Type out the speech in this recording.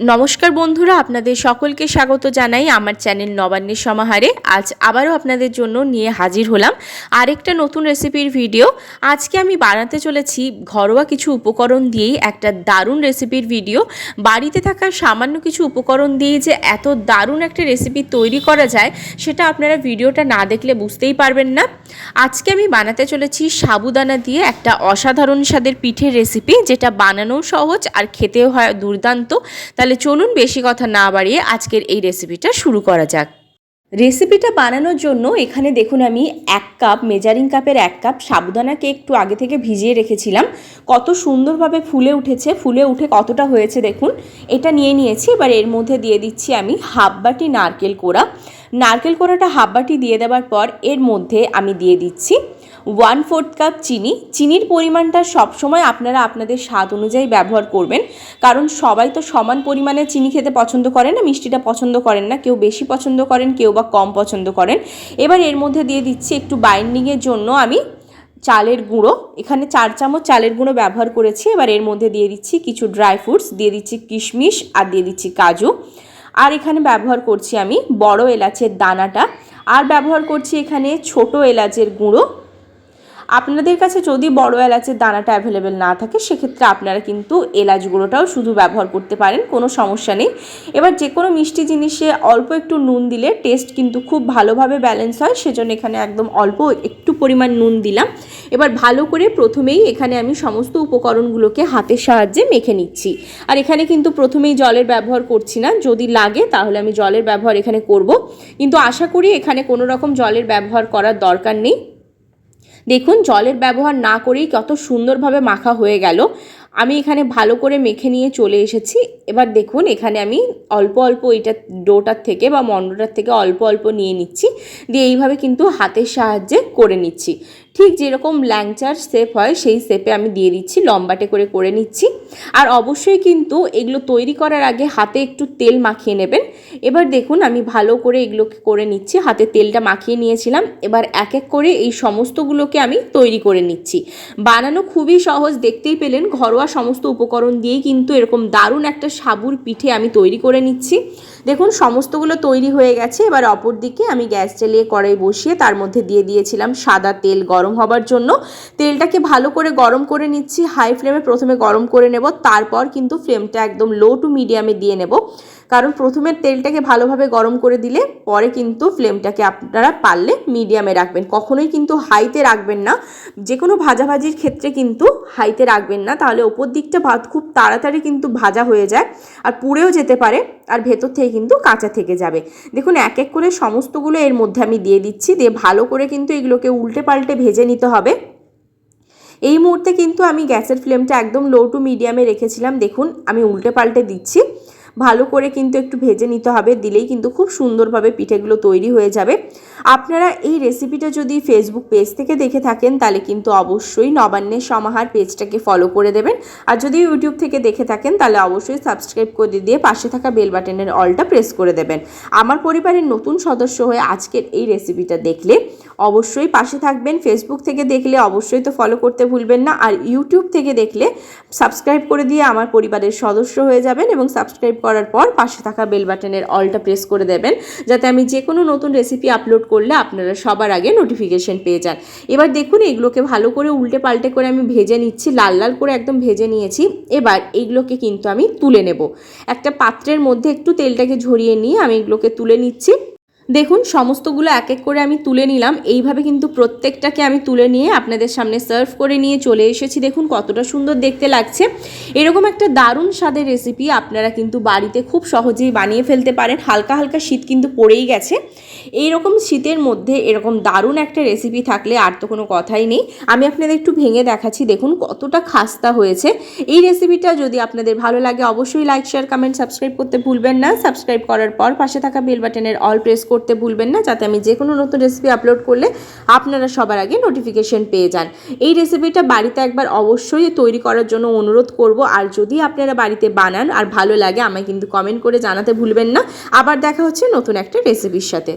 নমস্কার বন্ধুরা, আপনাদের সকলকে স্বাগত জানাই আমার চ্যানেল নবান্নের সমাহারে। আজ আবারও আপনাদের জন্য নিয়ে হাজির হলাম আরেকটা নতুন রেসিপির ভিডিও। আজকে আমি বানাতে চলেছি ঘরোয়া কিছু উপকরণ দিয়েই একটা দারুণ রেসিপির ভিডিও। বাড়িতে থাকা সামান্য কিছু উপকরণ দিয়েই যে এত দারুণ একটা রেসিপি তৈরি করা যায়, সেটা আপনারা ভিডিওটা না দেখলে বুঝতেই পারবেন না। আজকে আমি বানাতে চলেছি সাবুদানা দিয়ে একটা অসাধারণ স্বাদের পিঠের রেসিপি, যেটা বানানোও সহজ আর খেতেও হয় দুর্দান্ত। তাহলে চলুন বেশি কথা না বাড়িয়ে আজকের এই রেসিপিটা শুরু করা যাক। রেসিপিটা বানানোর জন্য এখানে দেখুন আমি এক কাপ মেজারিং কাপের এক কাপ সাবুদানাকে একটু আগে থেকে ভিজিয়ে রেখেছিলাম। কত সুন্দরভাবে ফুলে উঠেছে, ফুলে উঠে কতটা হয়েছে দেখুন। এটা নিয়ে নিয়েছি, এবার এর মধ্যে দিয়ে দিচ্ছি আমি হাফ বাটি নারকেল কোড়া। নারকেল কোড়াটা হাফ বাটি দিয়ে দেওয়ার পর এর মধ্যে আমি দিয়ে দিচ্ছি ওয়ান ফোর্থ কাপ চিনি। চিনির পরিমাণটা সবসময় আপনারা আপনাদের স্বাদ অনুযায়ী ব্যবহার করবেন। কারণ সবাই তো সমান পরিমাণে চিনি খেতে পছন্দ করেন না, মিষ্টিটা পছন্দ করেন না। কেউ বেশি পছন্দ করেন, কেউ বা কম পছন্দ করেন। এবার এর মধ্যে দিয়ে দিচ্ছি একটু বাইন্ডিংয়ের জন্য আমি চালের গুঁড়ো। এখানে চার চামচ চালের গুঁড়ো ব্যবহার করেছি। এবার এর মধ্যে দিয়ে দিচ্ছি কিছু ড্রাই ফ্রুটস দিয়ে দিচ্ছি কিশমিশ আর দিয়ে দিচ্ছি কাজু। আর এখানে ব্যবহার করছি আমি বড় এলাচের দানাটা। আর ব্যবহার করছি এখানে ছোট এলাচের গুঁড়ো। আপনাদের কাছে যদি বড় এলাচের দানাটা অ্যাভেলেবেল না থাকে, সেক্ষেত্রে আপনারা কিন্তু এলাচ গুঁড়োটাও শুধু ব্যবহার করতে পারেন, কোনো সমস্যা নেই। এবার যে কোনো মিষ্টি জিনিসে অল্প একটু নুন দিলে টেস্ট কিন্তু খুব ভালোভাবে ব্যালেন্স হয়, সেজন্য এখানে একদম অল্প একটু পরিমাণ নুন দিলাম। এবার ভালো করে প্রথমেই এখানে আমি সমস্ত উপকরণগুলোকে হাতের সাহায্যে মেখে নিচ্ছি। আর এখানে কিন্তু প্রথমেই জলের ব্যবহার করছি না, যদি লাগে তাহলে আমি জলের ব্যবহার এখানে করব। কিন্তু আশা করি এখানে কোনো রকম জলের ব্যবহার করার দরকার নেই। দেখুন জলের ব্যবহার না করেই কত সুন্দরভাবে মাখা হয়ে গেল। আমি এখানে ভালো করে মেখে নিয়ে চলে এসেছি। এবার দেখুন, এখানে আমি অল্প অল্প এইটা ডোটার থেকে বা মন্ডটার থেকে অল্প অল্প নিয়ে নিচ্ছি। দিয়ে এইভাবে কিন্তু হাতের সাহায্যে করে নিচ্ছি। ঠিক যেরকম ল্যাংচার শেপ হয়, সেই শেপে আমি দিয়ে দিচ্ছি, লম্বাটে করে করে নিচ্ছি। আর অবশ্যই কিন্তু এগুলো তৈরি করার আগে হাতে একটু তেল মাখিয়ে নেবেন। এবার দেখুন, আমি ভালো করে এগুলোকে করে নিচ্ছি, হাতে তেলটা মাখিয়ে নিয়েছিলাম। এবার এক এক করে এই সমস্তগুলোকে আমি তৈরি করে নিচ্ছি। বানানো খুবই সহজ, দেখতেই পেলেন, ঘরোয়া সমস্ত উপকরণ দিয়েই কিন্তু এরকম দারুণ একটা সাবুর পিঠে আমি তৈরি করে নিচ্ছি। দেখুন, সমস্তগুলো তৈরি হয়ে গেছে। এবার অপর দিকে আমি গ্যাস জ্বালিয়ে কড়াই বসিয়ে তার মধ্যে দিয়ে দিয়েছিলাম সাদা তেল গরম হবার জন্য। তেলটাকে ভালো করে গরম করে নিচ্ছি। হাই ফ্লেমে প্রথমে গরম করে নেব। তারপর কিন্তু ফ্লেমটা একদম লো টু মিডিয়ামে দিয়ে নেব। কারণ প্রথমে তেলটাকে ভালোভাবে গরম করে দিলে পরে কিন্তু ফ্লেমটাকে আপনারা পারলে মিডিয়ামে রাখবেন। কখনোই কিন্তু হাইতে রাখবেন না। যে কোনো ভাজাভাজির ক্ষেত্রে কিন্তু হাইতে রাখবেন না। তাহলে ওপর দিকটা ভাত খুব তাড়াতাড়ি কিন্তু ভাজা হয়ে যায় আর পুড়েও যেতে পারে আর ভেতর থেকে কিন্তু কাঁচা থেকে যাবে। দেখুন, এক এক করে সমস্তগুলো এর মধ্যে আমি দিয়ে দিচ্ছি। দিয়ে ভালো করে কিন্তু এগুলোকে উল্টে পাল্টে ভেজে নিতে হবে। এই মুহূর্তে কিন্তু আমি গ্যাসের ফ্লেমটা একদম লো টু মিডিয়ামে রেখেছিলাম। দেখুন, আমি উল্টে পাল্টে দিচ্ছি। ভালো করে কিন্তু একটু ভেজে নিতে হবে, দিলেই কিন্তু খুব সুন্দরভাবে পিঠেগুলো তৈরি হয়ে যাবে। আপনারা এই রেসিপিটা যদি ফেসবুক পেজ থেকে দেখে থাকেন, তাহলে কিন্তু অবশ্যই নবান্নের সমাহার পেজটাকে ফলো করে দেবেন। আর যদি ইউটিউব থেকে দেখে থাকেন, তাহলে অবশ্যই সাবস্ক্রাইব করে দিয়ে পাশে থাকা বেল বাটনের অলটা প্রেস করে দেবেন। আমার পরিবারের নতুন সদস্য হয়ে আজকের এই রেসিপিটা দেখলে অবশ্যই পাশে থাকবেন। ফেসবুক থেকে দেখলে অবশ্যই তো ফলো করতে ভুলবেন না। আর ইউটিউব থেকে দেখলে সাবস্ক্রাইব করে দিয়ে আমার পরিবারের সদস্য হয়ে যাবেন এবং সাবস্ক্রাইব করার পর পাশে থাকা বেল বাটনের অলটা প্রেস করে দেবেন, যাতে আমি যে কোনো নতুন রেসিপি আপলোড করলে আপনারা সবার আগে নোটিফিকেশন পেয়ে যান। এবার দেখুন এগুলোকে ভালো করে উল্টে পাল্টে করে আমি ভেজে নিচ্ছি, লাল লাল করে একদম ভেজে নিয়েছি। এবার এইগুলোকে কিন্তু আমি তুলে নেব। একটা পাত্রের মধ্যে একটু তেলটাকে ঝরিয়ে নিয়ে আমি এগুলোকে তুলে নিচ্ছি। দেখুন, সমস্তগুলো এক এক করে আমি তুলে নিলাম। এইভাবে কিন্তু প্রত্যেকটাকে আমি তুলে নিয়ে আপনাদের সামনে সার্ভ করে নিয়ে চলে এসেছি। দেখুন, কতটা সুন্দর দেখতে লাগছে। এরকম একটা দারুণ স্বাদের রেসিপি আপনারা কিন্তু বাড়িতে খুব সহজেই বানিয়ে ফেলতে পারেন। হালকা হালকা শীত কিন্তু পড়েই গেছে। এইরকম শীতের মধ্যে এরকম দারুণ একটা রেসিপি থাকলে আর তো কোনো কথাই নেই। আমি আপনাদের একটু ভেঙে দেখাচ্ছি। দেখুন, কতটা খাস্তা হয়েছে। এই রেসিপিটা যদি আপনাদের ভালো লাগে, অবশ্যই লাইক শেয়ার কমেন্ট সাবস্ক্রাইব করতে ভুলবেন না। সাবস্ক্রাইব করার পর পাশে থাকা বেল বাটনের অল প্রেস করতে ভুলবেন না, যাতে আমি যে কোনো নতুন রেসিপি আপলোড করলে আপনারা সবার আগে নোটিফিকেশন পেয়ে যান। এই রেসিপিটা বাড়িতে একবার অবশ্যই তৈরি করার জন্য অনুরোধ করব, আর যদি আপনারা বাড়িতে বানান আর ভালো লাগে, আমায় কিন্তু কমেন্ট করে জানাতে ভুলবেন না। আবার দেখা হচ্ছে নতুন একটা রেসিপির সাথে।